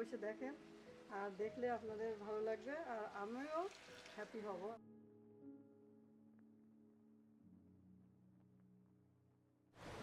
বসে দেখেন আর দেখলে আপনাদের ভালো লাগবে আর আমিও হ্যাপি হব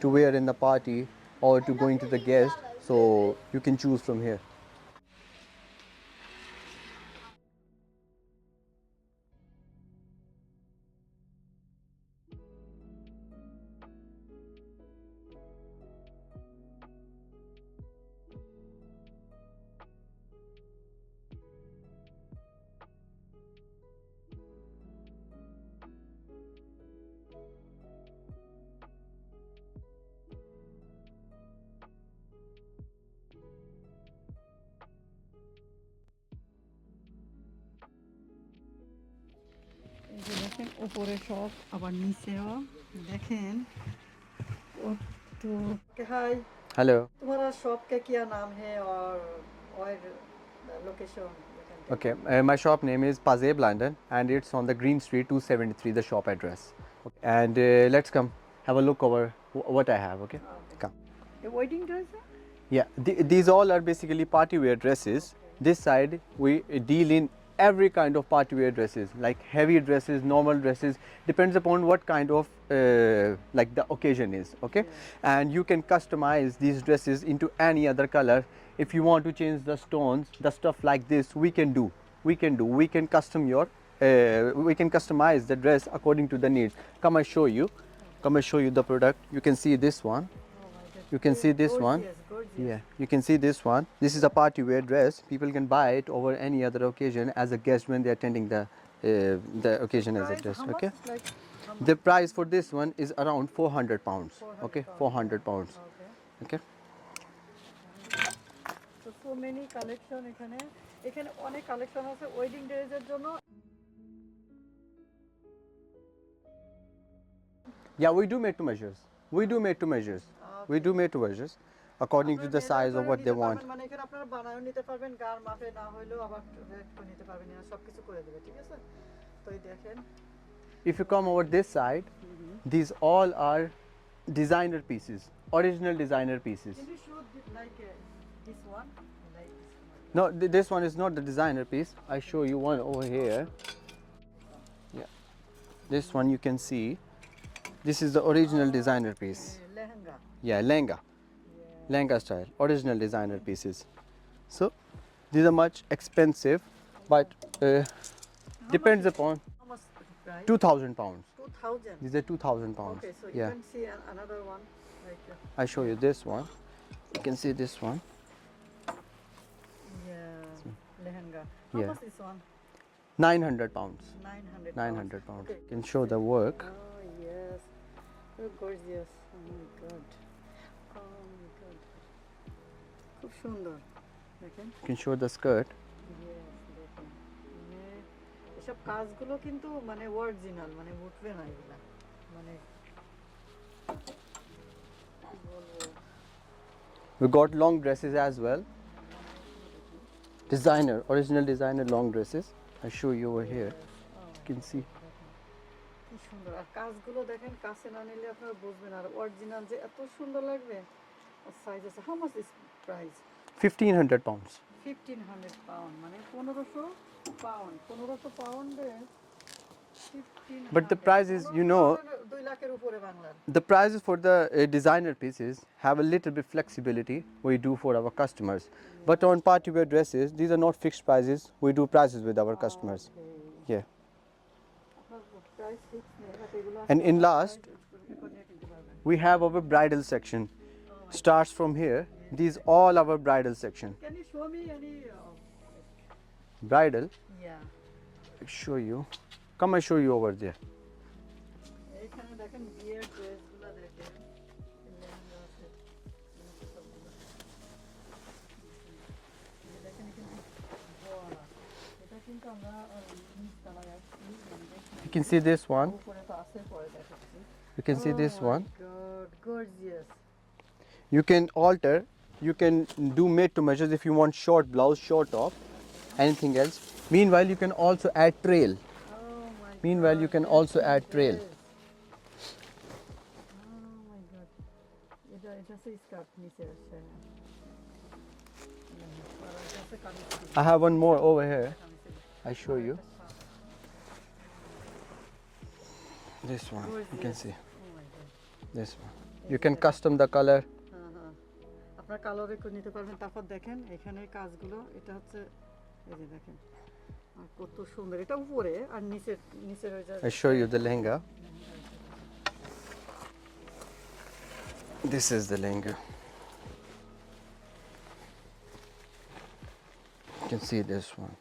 to wear in the party or to going to the guest. So you can choose from here. দেখেন উপরে সব আবার নিচেও দেখেন ও তো হাই Hello. तुम्हारा शॉप का क्या नाम है और और location Okay, uh, my shop name is Pazeb London and it's on the Green Street 273, the shop address. Okay. And uh, let's come have a look over wh- what I have, okay? Come. Wedding dress Yeah, th- these all are basically party wear dresses. This side we uh, deal in every kind of party wear dresses, like heavy dresses, normal dresses, depends upon what kind of uh, like the occasion is. Okay, and you can customize these dresses into any other color. If you want to change the stones, the stuff like this, we can do. We can do. We can custom your. Uh, we can customize the dress according to the needs. Come, I show you. Come, I show you the product. You can see this one You can see this one. Yeah, you can see this one. This is a party wear dress. People can buy it over any other occasion as a guest when they're attending the uh, the occasion as a guest. Okay. The price for this one is around 400 pounds. Okay, 400 pounds. Okay. তো so many collection এখানে এখানে অনেক collection আছে wedding ড্রেসের জন্য Yeah, we do made to measures. We do made to measures. We do made to measures according to the size of what they want. মানে এখানে আপনারা বানায়ও নিতে পারবেন গার মাপে না হইলেও আবার রেড করে নিতে পারবেন এরা সব কিছু করে দেবে ঠিক আছে তো এই দেখেন If you come over this side, these all are designer pieces, original designer pieces. Can you show thi- like uh, this one like this one? No, th- this one is not the designer piece. I show you one over here. Yeah, this one you can see. This is the original designer piece. Yeah, Lenga. Yeah. Lenga style, original designer pieces. So these are much expensive, but uh, depends much? upon. Two thousand pounds. Two thousand. These are two thousand pounds. Okay, so you yeah. can see another one. Right. Uh, I show you this one. You can see this one. Yeah, lehenga. How yeah. much is one? 900 pounds. 900, 900 pounds. pounds. Okay. You can show the work. Oh. look gorgeous. Oh my god. Oh my god. খুব সুন্দর দেখেন You can show the skirt. Yes, দেখেন মানে এসব কাজগুলো কিন্তু মানে original মানে উঠবে না এগুলা মানে কি বলবো We got long dresses as well. Designer, original designer long dresses. I show you over here. You can see. কি সুন্দর আর কাজগুলো দেখেন কাছে না নিলে আপনারা বুঝবেন আর অরিজিনাল যে এত সুন্দর লাগবে সাইজ আছে how much is price Fifteen hundred pounds. Fifteen hundred pound মানে পনেরোশো পাউন্ড পনেরোশো পাউন্ডে But the price is, you know, দুই লাখের উপরে বাংলার the prices for the uh, designer pieces have a little bit flexibility we do for our customers. But on party wear dresses, these are not fixed prices. We do prices with our customers. Yeah. And in last, we have our bridal section. Starts from here. These all our bridal section. Can you show me any bridle? bridal? Yeah. I'll show you. Come, I show you over there. You can see this one. You can see this one. Gorgeous. You can alter. You can do made to measures if you want short blouse, short top, anything else. Meanwhile, you can also add trail. Meanwhile, you can also add trail. I have one more over here. I show you. This one, Who is you can this? see. Oh my God. This one. You can custom the color. হ্যাঁ হ্যাঁ আপনার কালারে করে নিতে পারবেন তারপর দেখেন এখানে কাজগুলো এটা হচ্ছে এই যে দেখেন আর কত সুন্দর এটা উপরে আর নিচের নিচের ওই যে I show you the lehenga. This is the lehenga. You can see this one.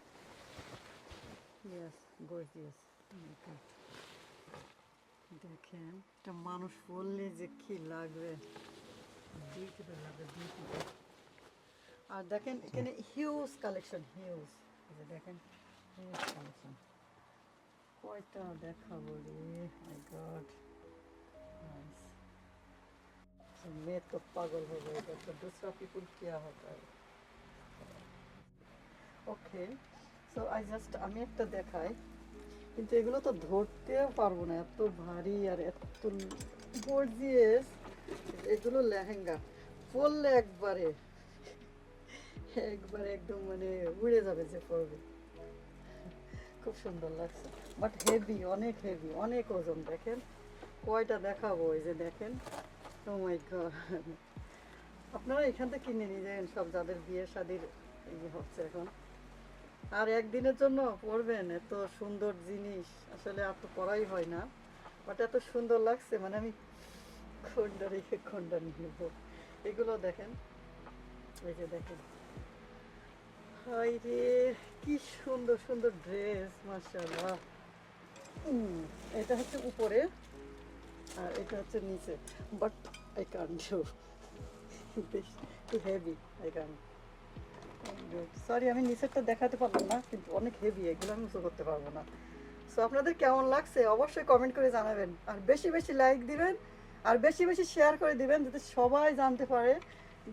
Yes gorgeous দেখেন এটা মানুষ বললে যে কি লাগবে Beautiful লাগবে beautiful। আর দেখেন এখানে হিউজ কালেকশন হিউজ যে দেখেন হিউজ কালেকশন কয়টা দেখাবো রে মাই গড नाइस मैं तो पागल हो गया तो दूसरा पीपल क्या होता है ওকে সো আই জাস্ট আমি একটা দেখাই কিন্তু এগুলো তো ধরতেও পারব না, এত ভারী আর এত গর্জিয়াস এগুলো লেহেঙ্গা, পরলে একবারে একবারে একদম মানে উড়ে যাবে যে পরবে। খুব সুন্দর লাগছে বাট হেভি অনেক হেভি অনেক ওজন, দেখেন। কয়টা দেখাবো এই যে দেখেন। মাই গড আপনারা এখান থেকে কিনে নিয়ে যাবেন সব যাদের বিয়ে শাদির ইয়ে হচ্ছে এখন। আর একদিনের জন্য পরবেন এত সুন্দর জিনিস। আসলে আর তো পরাই হয় না বাট এত সুন্দর লাগছে মানে আমি খন্ডা রেখে খন্ডা নিব। এগুলো দেখেন এই যে দেখেন। হাই রে কি সুন্দর সুন্দর ড্রেস মাশাআল্লাহ। উম, এটা হচ্ছে উপরে আর এটা হচ্ছে নিচে। বাট আই কান ডু বেশ too heavy I can sorry আমি নিচেরটা দেখাতে পারলাম না, কিন্তু অনেক হেভি এগুলো আমি উঁচু করতে পারব না। সো আপনাদের কেমন লাগছে? অবশ্যই কমেন্ট করে জানাবেন। আর বেশি বেশি লাইক দিবেন, আর বেশি বেশি শেয়ার করে দিবেন, যাতে সবাই জানতে পারে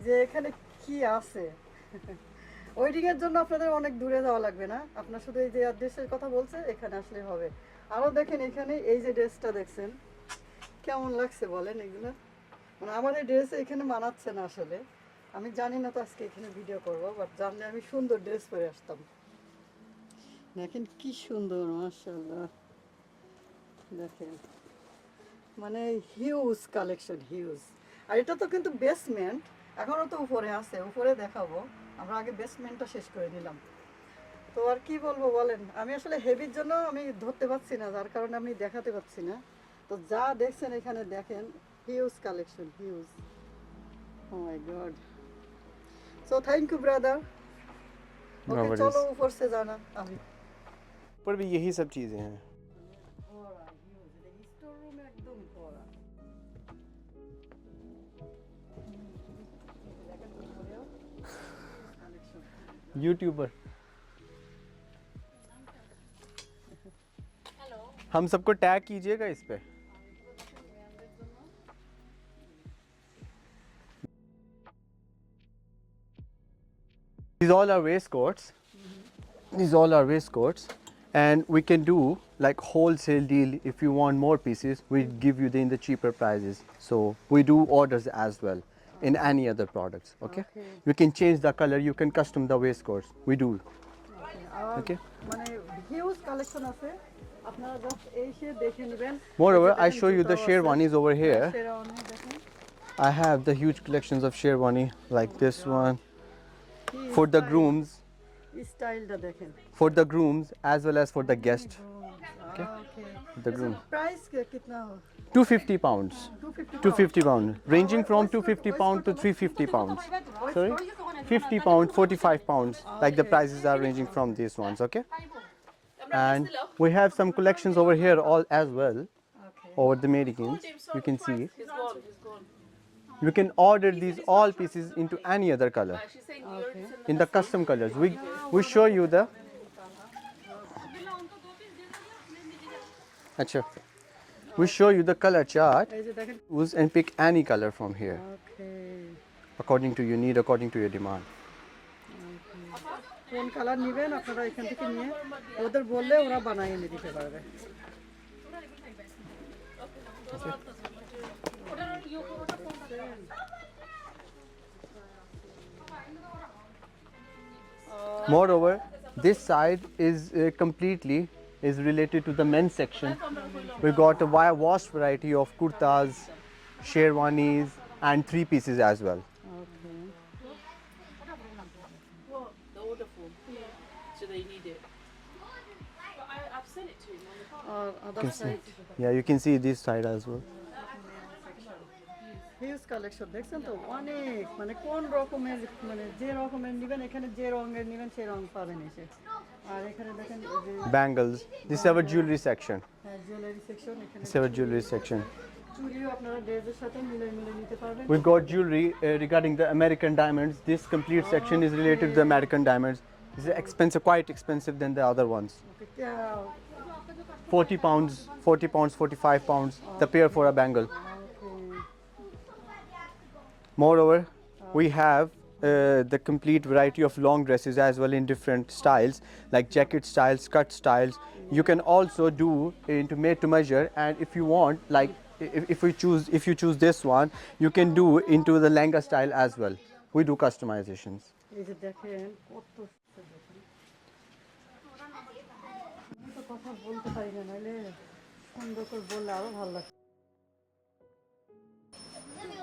যে এখানে কি আছে। ওয়েডিংয়ের জন্য আপনাদের অনেক দূরে যাওয়া লাগবে না। আপনার শুধু এই যে ড্রেসের কথা বলছে, এখানে আসলে হবে। আরও দেখেন এখানে, এই যে ড্রেসটা দেখছেন। কেমন লাগছে বলেন এগুলো? মানে আমার এই ড্রেস এখানে মানাচ্ছে না আসলে। আমি জানি না তো আজকে এখানে ভিডিও করব বাট জানলে আমি সুন্দর ড্রেস পরে আসতাম। দেখেন কি সুন্দর মার্শাল্লাহ দেখেন মানে হিউজ কালেকশন হিউজ আর এটা তো কিন্তু বেসমেন্ট এখনও তো উপরে আছে, উপরে দেখাবো। আমরা আগে বেসমেন্টটা শেষ করে নিলাম। তো আর কি বলব বলেন, আমি আসলে হেভির জন্য আমি ধরতে পারছি না, যার কারণে আমি দেখাতে পারছি না। তো যা দেখছেন এখানে দেখেন huge collection huge oh my god So thank you brother No okay worries. चलो ऊपर से जाना अभी पर भी यही सब चीज़ें हैं ভরা হিউজ এটা স্টোর রুম একদম ভরা দেখেন উপরেও কালেকশন यूट्यूबर हम सबको टैग कीजिएगा इस पे These all are waistcoats. Mm -hmm. These all are waistcoats. And we can do like wholesale deal if you want more pieces, we give you the, in the cheaper prices. So we do orders as well in any other products. Okay? okay. You can change the color, you can custom the waistcoats. We do. Okay. okay. Moreover, I show you the Sherwani's over here. I have the huge collections of Sherwani like this one for the grooms. For the grooms as well as for the guest. Okay. The groom. price 250 pounds. 250 pound ranging from 250 pound to 350 pounds. Sorry? 50 pound 45 pounds. Like the prices are ranging from these ones okay? And we have some collections over here all as well. Over the mannequins you can see. You can order these all pieces into any other color. Okay in the custom colors. We we show you the. Acha. We show you the color chart. এই যে দেখেন Choose and pick any color from here okay according to your need, according to your demand. কোন colour নেবেন আপনারা এখান থেকে নিয়ে ওদের বললে ওরা বানিয়ে এনে দিতে পারবে Moreover, this side is uh, completely is related to the men's section. We got a wi- vast variety of kurtas, sherwanis, and three pieces as well. Okay. The order form. So they need it. I, I've sent it to him on the phone. Or other side. Yeah, you can see this side as well. Huge collection দেখছেন তো অনেক মানে কোন রকমের মানে যে রকমের নেবেন এখানে যে রঙের নেবেন সেই রং পাবেন এসে আর এখানে দেখেন এই যে Bangles. This is our jewelry section. Jewellery section এখানে This is our jewelry section. চুড়িও আপনারা ড্রেসের সাথে মিলাই মিলাই নিতে পারবেন We got jewelry uh, regarding the American diamonds. This complete section is related to the American diamonds. This is expensive, quite expensive than the other ones. Okay, K- 40 pounds, 40 pounds, 45 pounds, the pair for a bangle. Okay, Moreover, we have uh, the complete variety of long dresses as well in different styles, like jacket styles, cut styles. You can also do into made to measure, and if you want, like if, if we choose, if you choose this one, you can do into the langa style as well. We do customizations. এই যে দেখেন কত সুন্দর দেখেন। আমি তো কথা বলতে পারি না নাহলে সুন্দর করে বললে আরো ভালো লাগবে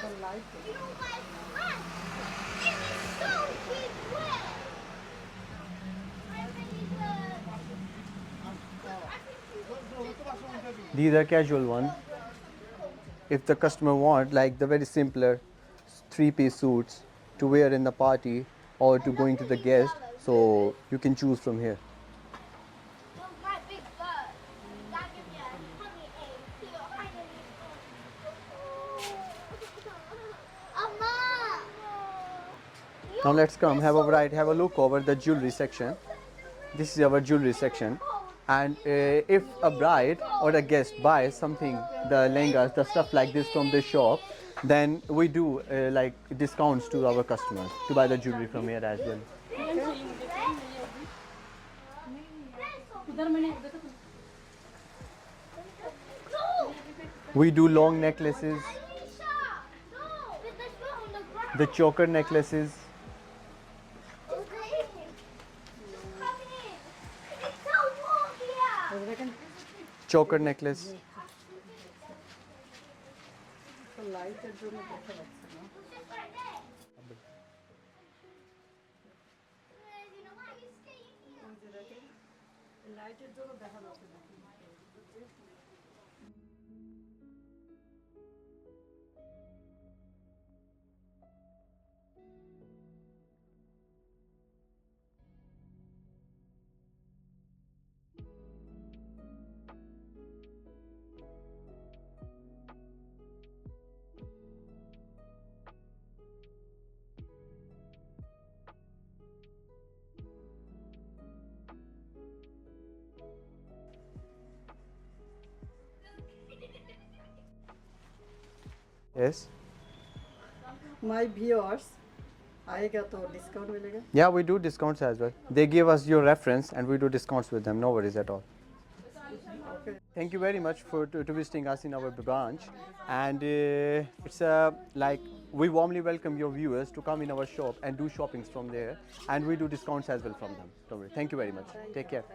the light. You. It's so big well. These are casual ones. If the customer want, like the very simpler three-piece suits to wear in the party or to going to the guest, so you can choose from here. Now let's come have a right have a look over the jewelry section. This is our jewelry section. And uh, if a bride or a guest buys something, the lehengas, the stuff like this from the shop, then we do uh, like discounts to our customers to buy the jewelry from here as well. We do long necklaces, the choker necklaces, choker necklace. লাইটের জন্য দেখা যাচ্ছে Yes. My viewers आएगा तो discount मिलेगा Yeah, we do discounts as well. They give us your reference and we do discounts with them. No worries at all. Okay Thank you very much for to, to visiting us in our branch, and uh, it's uh, like we warmly welcome your viewers to come in our shop and do shoppings from there, and we do discounts as well from them. Don't worry. Thank you very much. Take care.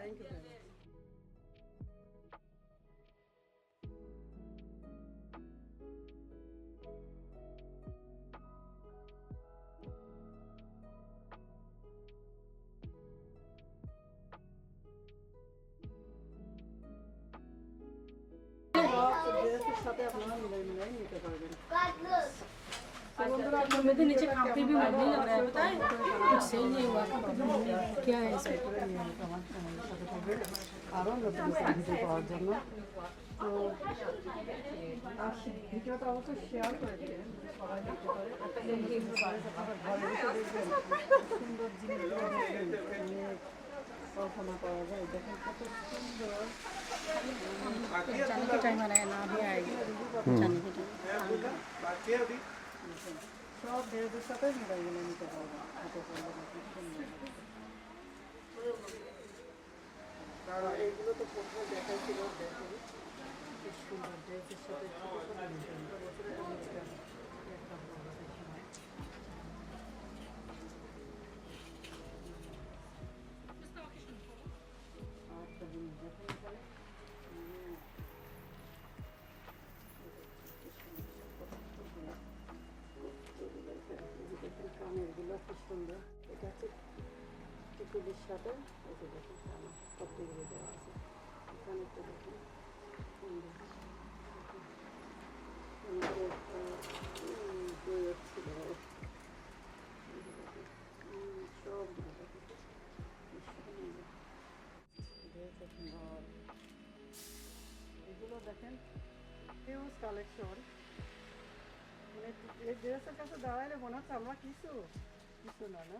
Thank you ড্রেসের সাথে আপনারা মিলাই মিলাই নিতে পারবেন कमरे के नीचे काफी भी नहीं लग रहा है पता है कुछ सही नहीं हुआ क्या है इसमें আরও নতুন নতুন ভিডিও পাওয়ার জন্য তো আর ভিডিওটা অবশ্যই শেয়ার করে দিবেন সবাই দেখতে পারে একটা জিনিস আপনারা ঘরে বসে দেখবেন সুন্দর জিনিসগুলো দেখবেন অনেক কল্পনা করা যায় দেখেন কত সুন্দর जाने के टाइम आया ना अभी आएगी जाने के टाइम সব ড্রেসের সাথে মোবাইলগুলো নিতে পারব। হাতে পারব এইগুলো তো প্রথমে দেখাচ্ছিল ড্রেসের সুন্দর ড্রেসের সাথে চল্লিশ সাথে এসে দেখুন কতগুলি দেওয়া আছে। এখানে একটু দেখুন সব এগুলো দেখেন হিউজ কালেকশন মানে এই ড্রেসের কাছে দাঁড়াইলে মনে হচ্ছে আমরা কিছু কিছু না না?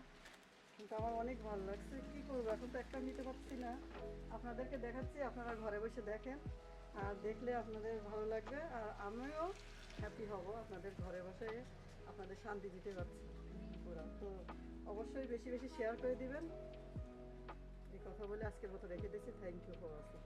কিন্তু আমার অনেক ভালো লাগছে। কি করব? এখন তো একটা নিতে পারছি না। আপনাদেরকে দেখাচ্ছি, আপনারা ঘরে বসে দেখেন। আর দেখলে আপনাদের ভালো লাগবে। আর আমিও হ্যাপি হব আপনাদের ঘরে বসে আপনাদের শান্তি দিতে পারছি। পুরা। তো অবশ্যই বেশি বেশি শেয়ার করে দিবেন। এই কথা বলে আজকের মতো রেখে দিচ্ছি। Thank you for watching